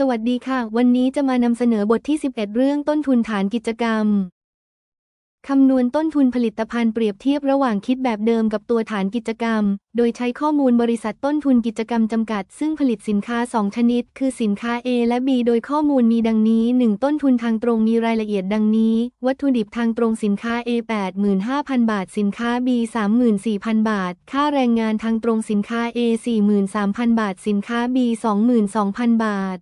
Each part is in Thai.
สวัสดีค่ะ วันนี้จะมานำเสนอบทที่ 11 เรื่องต้นทุนฐานกิจกรรม คำนวณต้นทุนผลิตภัณฑ์เปรียบเทียบระหว่างคิดแบบเดิมกับตัวฐานกิจกรรม โดยใช้ข้อมูลบริษัทต้นทุนกิจกรรมจำกัด ซึ่งผลิตสินค้า 2 ชนิด คือสินค้า A และ B โดยข้อมูลมีดังนี้ 1. ต้นทุนทางตรงมีรายละเอียดดังนี้ วัตถุดิบทางตรงสินค้า A 85,000 บาท สินค้า B 34,000 บาท ค่าแรงงานทางตรงสินค้า A 43,000 บาท สินค้า B 22,000 บาท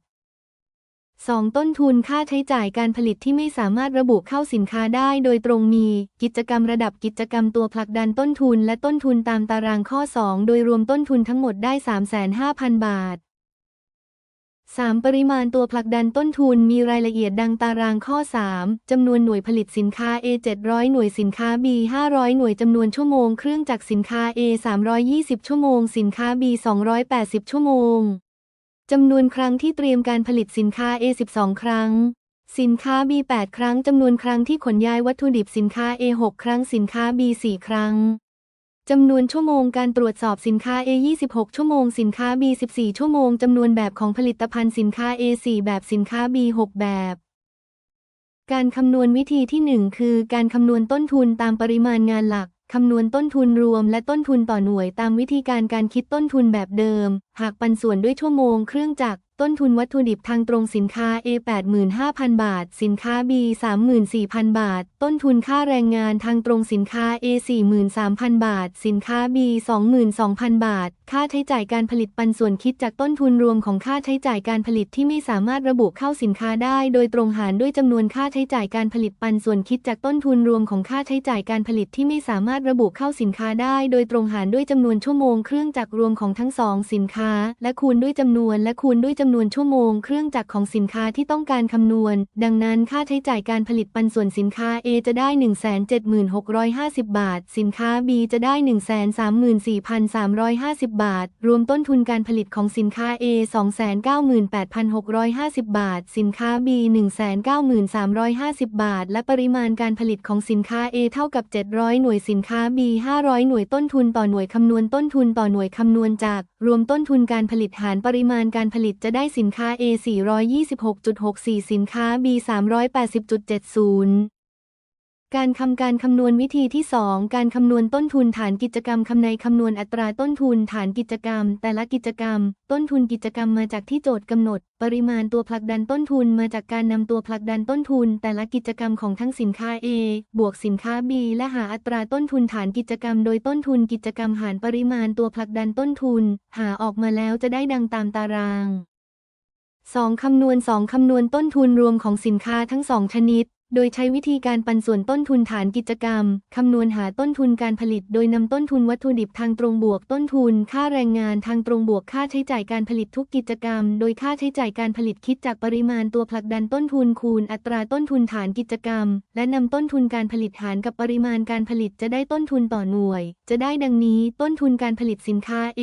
2. ต้นทุนค่าใช้จ่ายการผลิตที่ไม่สามารถระบุเข้าสินค้าได้โดยตรงมี กิจกรรมระดับกิจกรรมตัวผลักดันต้นทุนและต้นทุนตามตารางข้อ 2 โดยรวมต้นทุนทั้งหมดได้ 35,000 บาท 3. ปริมาณตัวผลักดันต้นทุนมีรายละเอียดดังตารางข้อ 3 จำนวนหน่วยผลิตสินค้า A 700 หน่วยสินค้า B 500 หน่วยจำนวนชั่วโมง เครื่องจักรสินค้า A 320 ชั่วโมง สินค้า B 280 ชั่วโมง จำนวนครั้งที่เตรียมการผลิตสินค้า A 12 ครั้ง สินค้า B 8 ครั้ง จำนวนครั้งที่ขนย้ายวัตถุดิบสินค้า A 6 ครั้ง สินค้า B 4 ครั้ง จำนวนชั่วโมงการตรวจสอบสินค้า A 26 ชั่วโมง สินค้า B 14 ชั่วโมง จำนวนแบบของผลิตภัณฑ์สินค้า A 4 แบบสินค้า B 6 แบบการคำนวณวิธีที่ 1 คือการคำนวณต้นทุนตามปริมาณงานหลัก คำนวณต้นทุนรวมและต้นทุนต่อหน่วยตามวิธีการการคิดต้นทุนแบบเดิม หากปันส่วนด้วยชั่วโมงเครื่องจักรต้นทุนวัตถุดิบทางตรงสินค้า A 85,000 บาท สินค้า B 34,000 บาทต้นทุนค่าแรงงานทางตรงสินค้า A 43,000 บาท สินค้า B 22,000 บาท ค่าใช้จ่ายการผลิตปันส่วนคิดจากต้นทุนรวมของค่าใช้จ่ายการผลิตที่ไม่สามารถระบุเข้าสินค้าได้ โดยตรงหารด้วยจำนวนค่าใช้จ่ายการผลิตปันส่วนคิดจากต้นทุนรวมของค่าใช้จ่ายการผลิตที่ไม่สามารถระบุเข้าสินค้าได้ โดยตรงหารด้วยจำนวนชั่วโมงเครื่องจักรรวมของทั้งสองสินค้า และคูณด้วยจำนวนและคูณด้วยจำนวนชั่วโมงเครื่องจักรของสินค้าที่ต้องการคำนวณ ดังนั้นค่าใช้จ่ายการผลิตปันส่วนสินค้า A จะได้ 176,50 บาท สินค้า B จะได้ 134,350 บาท รวมต้นทุนการผลิตของสินค้า A 298,650 บาท สินค้า B 193,50 บาท และปริมาณการผลิตของสินค้า A เท่ากับ 700 หน่วยสินค้า B 500 หน่วยต้นทุนต่อหน่วยคำนวณต้นทุนต่อหน่วยคำนวณจาก รวมต้นทุนการผลิตหารปริมาณการผลิตจะได้สินค้า A 426.64 สินค้า B 380.70 การคำการคำนวณวิธีที่ 2 การคำนวณต้นทุนฐานกิจกรรมคำในคำนวณอัตราต้นทุนฐานกิจกรรม แต่ละกิจกรรม ต้นทุนกิจกรรมมาจากที่โจทย์กำหนด ปริมาณตัวผลักดันต้นทุนมาจากการนำตัวผลักดันต้นทุน แต่ละกิจกรรมของทั้งสินค้า A บวกสินค้า B และหาอัตราต้นทุนฐานกิจกรรม โดยต้นทุนกิจกรรมหารปริมาณตัวผลักดันต้นทุน หาออกมาแล้วจะได้ดังตามตาราง 2. คำนวณ 2 คำนวณต้นทุนรวมของสินค้าทั้ง2ชนิด โดยใช้วิธีการปันส่วนต้นทุนฐานกิจกรรม คำนวณหาต้นทุนการผลิต โดยนำต้นทุนวัตถุดิบทางตรงบวก ต้นทุน ค่าแรงงานทางตรงบวกค่าใช้จ่ายการผลิตทุกกิจกรรม โดยค่าใช้จ่ายการผลิตคิดจากปริมาณตัวผลักดันต้นทุนคูณ อัตราต้นทุนฐานกิจกรรม และนำต้นทุนการผลิตหารกับปริมาณการผลิตจะได้ต้นทุนต่อหน่วย จะได้ดังนี้ ต้นทุนการผลิตสินค้า A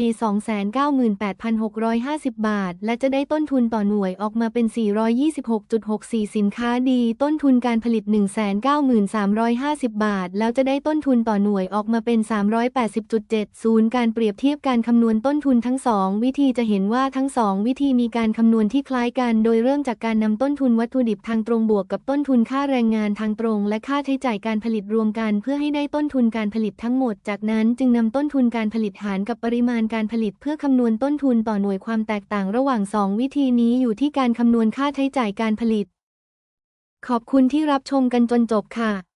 298,650 บาท และจะได้ต้นทุนต่อหน่วยออกมาเป็น 426.64 สินค้าดีต้นทุนการการผลิต 193,350 บาท แล้วจะได้ต้นทุนต่อหน่วยออกมาเป็น 380.70 การเปรียบเทียบการคำนวณต้นทุนทั้งสองวิธีจะเห็นว่าทั้งสองวิธีมีการคำนวณที่คล้ายกัน โดยเริ่มจากการนำต้นทุนวัตถุดิบทางตรงบวกกับต้นทุนค่าแรงงานทางตรง และค่าใช้จ่ายการผลิตรวมกัน เพื่อให้ได้ต้นทุนการผลิตทั้งหมด จากนั้นจึงนำต้นทุนการผลิตหารกับปริมาณการผลิต เพื่อคำนวณต้นทุนต่อหน่วยความแตกต่างระหว่างสองวิธีนี้อยู่ที่การคำนวณค่าใช้จ่ายการผลิต ขอบคุณที่รับชมกันจนจบค่ะ